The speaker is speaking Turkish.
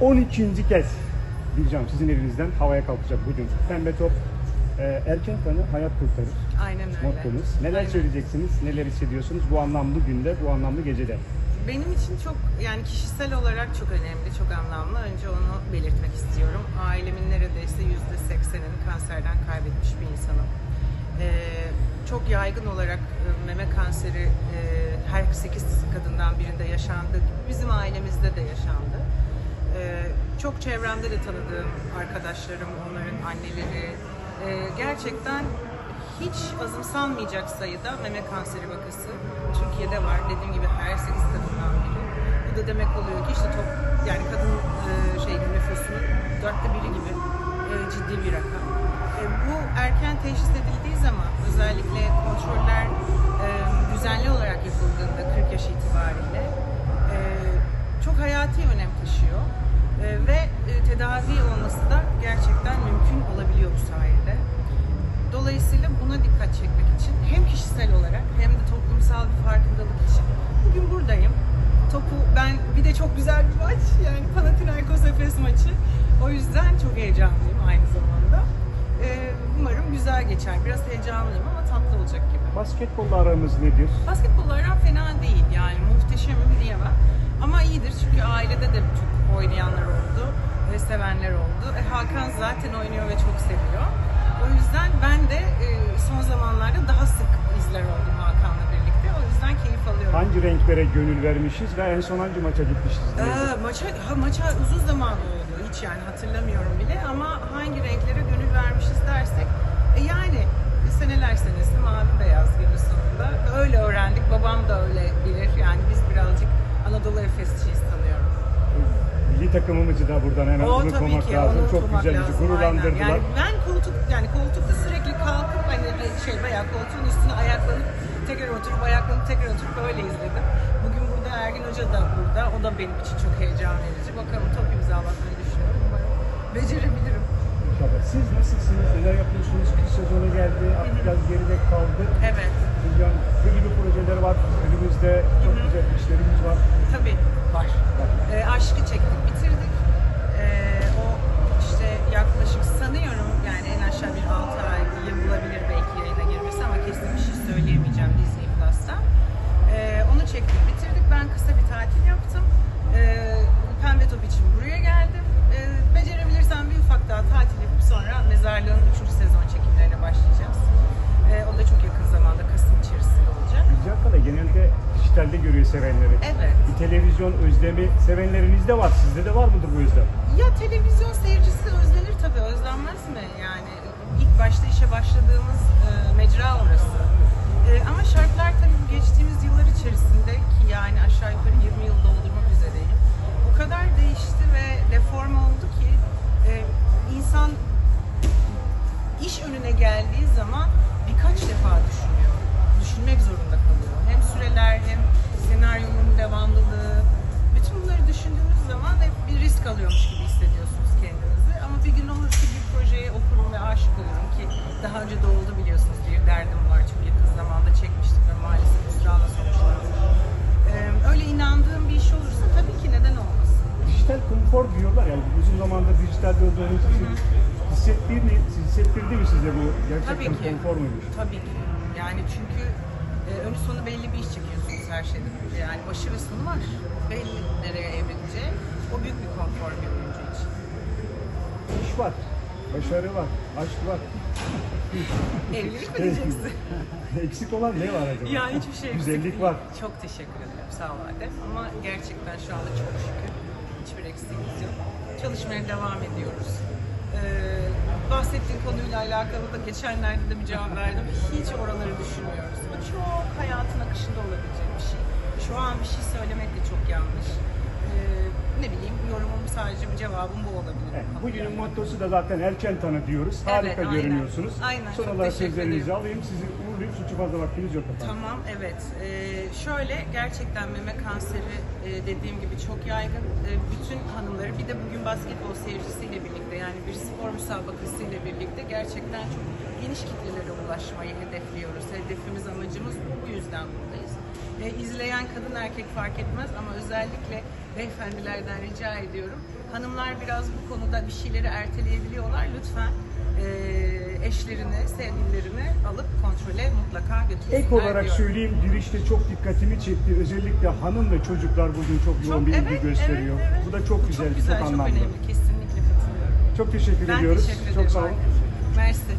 12. kez diyeceğim sizin elinizden havaya kalkacak bugün. Pembe top e, erken kanı hayat kurtarır. Aynen öyle. Mottomuz. Neler Aynen. söyleyeceksiniz, neler hissediyorsunuz bu anlamlı günde, bu anlamlı gecede? Benim için çok yani kişisel olarak çok önemli, çok anlamlı. Önce onu belirtmek istiyorum. Ailemin neredeyse yüzde seksenini kanserden kaybetmiş bir insanım. Ee, çok yaygın olarak e, meme kanseri e, her 8 kadından birinde yaşandığı gibi bizim ailemizde de yaşandı. Çok çevremde de tanıdığım arkadaşlarım, onların anneleri e, gerçekten hiç azımsanmayacak sayıda meme kanseri vakası Türkiye'de var. Dediğim gibi her 8 kadından biri. Bu da demek oluyor ki işte top, yani kadın e, şey nüfusunun dörtte biri gibi e, ciddi bir rakam. E, bu erken teşhis edildiği zaman özellikle kontroller e, düzenli olarak yapıldığında 40 yaş itibariyle e, çok hayati önem taşıyor. Tedavi olması da gerçekten mümkün olabiliyor bu sayede. Dolayısıyla buna dikkat çekmek için hem kişisel olarak hem de toplumsal bir farkındalık için bugün buradayım. Topu ben bir de çok güzel bir maç yani Panathinaikos Efes maçı. O yüzden çok heyecanlıyım aynı zamanda. Ee, umarım güzel geçer. Biraz heyecanlıyım ama tatlı olacak gibi. Basketbolla aramız nedir? Basketbol aram fena değil yani muhteşemim diyemem. Ama iyidir çünkü ailede de çok oynayanlar sevenler oldu. E, Hakan zaten oynuyor ve çok seviyor. O yüzden ben de e, son zamanlarda daha sık izler oldum Hakan'la birlikte. O yüzden keyif alıyorum. Hangi renklere gönül vermişiz ve en son hangi maça gitmişiz? Ee, maça, ha, maça uzun zaman oldu hiç yani hatırlamıyorum bile ama hangi renklere gönül vermişiz dersek Milli takımımızı da buradan hemen O unutmamak ki lazım. Çok güzel bizi gururlandırdılar. Yani ben koltuk yani koltukta sürekli kalkıp hani şey bayağı koltuğun üstüne ayaklanıp tekrar oturup ayaklanıp tekrar oturup böyle izledim. Bugün burada Ergin Hoca da burada. O da benim için çok heyecan verici. Bakalım top imzalatmayı düşünüyorum. Umarım becerebilirim. İnşallah. Siz nasılsınız? Neler yapıyorsunuz? Kış sezonu geldi. Artık biraz geride kaldı. Evet. Hocam ne gibi projeler var? Önümüzde Ben kısa bir tatil yaptım. Ee, Pembe Top için buraya geldim. Ee, becerebilirsem bir ufak daha tatil yapıp sonra Mezarlığın 3. sezon çekimlerine başlayacağız. Ee, o da çok yakın zamanda Kasım içerisinde olacak. Güzel kala genelde dijitalde görüyor sevenleri. Evet. Bir televizyon özlemi sevenlerinizde var. Sizde de var mıdır bu özlem? Ya televizyon seyircisi özlenir tabii, özlenmez mi? Yani ilk başta işe başladığımız e, mecra orası. E, ama şartlar tabii geçtiğimiz yıllar önüne geldiği zaman birkaç defa düşünüyor. Düşünmek zorunda kalıyor. Hem süreler hem senaryonun devamlılığı. Bütün bunları düşündüğünüz zaman hep bir risk alıyormuş gibi hissediyorsunuz kendinizi. Ama bir gün olur ki bir projeye okurum ve aşık olurum ki daha önce de oldu biliyorsunuz bir derdim var. Çok yakın zamanda çekmiştik ve maalesef hüsranla sonuçlandı. Ee, öyle inandığım bir iş olursa tabii ki neden olmasın. Dijital konfor diyorlar yani uzun zamandır dijitalde olduğunuz için hissettirdi mi, hissettirdi mi size bu? Gerçekten Tabii ki. konfor muymuş? Tabii ki. Yani çünkü e, önü sonu belli bir iş çekiyorsunuz her şeyden önce. Yani başı ve sonu var. Belli nereye evrileceği. O büyük bir konfor bir oyuncu için. İş var, başarı var, aşk var. Evlilik mi diyeceksin? Eksik olan ne var acaba? yani hiçbir şey eksik Güzellik değil. var. Çok teşekkür ederim. Sağ ol Adem. Ama gerçekten şu anda çok şükür hiçbir eksiğimiz yok. Çalışmaya devam ediyoruz. Ee, bahsettiğin konuyla alakalı da geçenlerde de bir cevap verdim. Hiç oraları düşünmüyoruz. Bu çok hayatın akışında olabilecek bir şey. Şu an bir şey söylemek de çok yanlış. Ee, ne bileyim yorumum sadece bir cevabım bu olabilir. Evet, bugünün mottosu da zaten erken tanı diyoruz. Harika aynen. görünüyorsunuz. Aynen, Son olarak sözlerinizi alayım. Sizi uğurlayıp suçu fazla vaktiniz yok efendim. Tamam, evet. Ee, şöyle, gerçekten meme kanseri e, dediğim gibi çok yaygın. E, bütün hanımları, bir de bugün basketbol seyircisiyle birlikte, yani bir spor müsabakasıyla birlikte gerçekten çok geniş kitlelere ulaşmayı hedefliyoruz. Hedefimiz, amacımız bu. Bu yüzden buradayız. E, izleyen kadın erkek fark etmez ama özellikle beyefendilerden rica ediyorum. hanımlar biraz bu konuda bir şeyleri erteleyebiliyorlar. Lütfen e, eşlerini, sevgililerini alıp kontrole mutlaka götürsünler Ek olarak diyorum. söyleyeyim girişte çok dikkatimi çekti. Özellikle hanım ve çocuklar bugün çok yoğun bir ilgi evet, gösteriyor. evet, evet. Bu da çok güzel, çok güzel, çok çok anlamlı. önemli. Kesinlikle katılıyorum. Çok teşekkür Ben ediyoruz. teşekkür ederim. çok sağ olun. Mersi.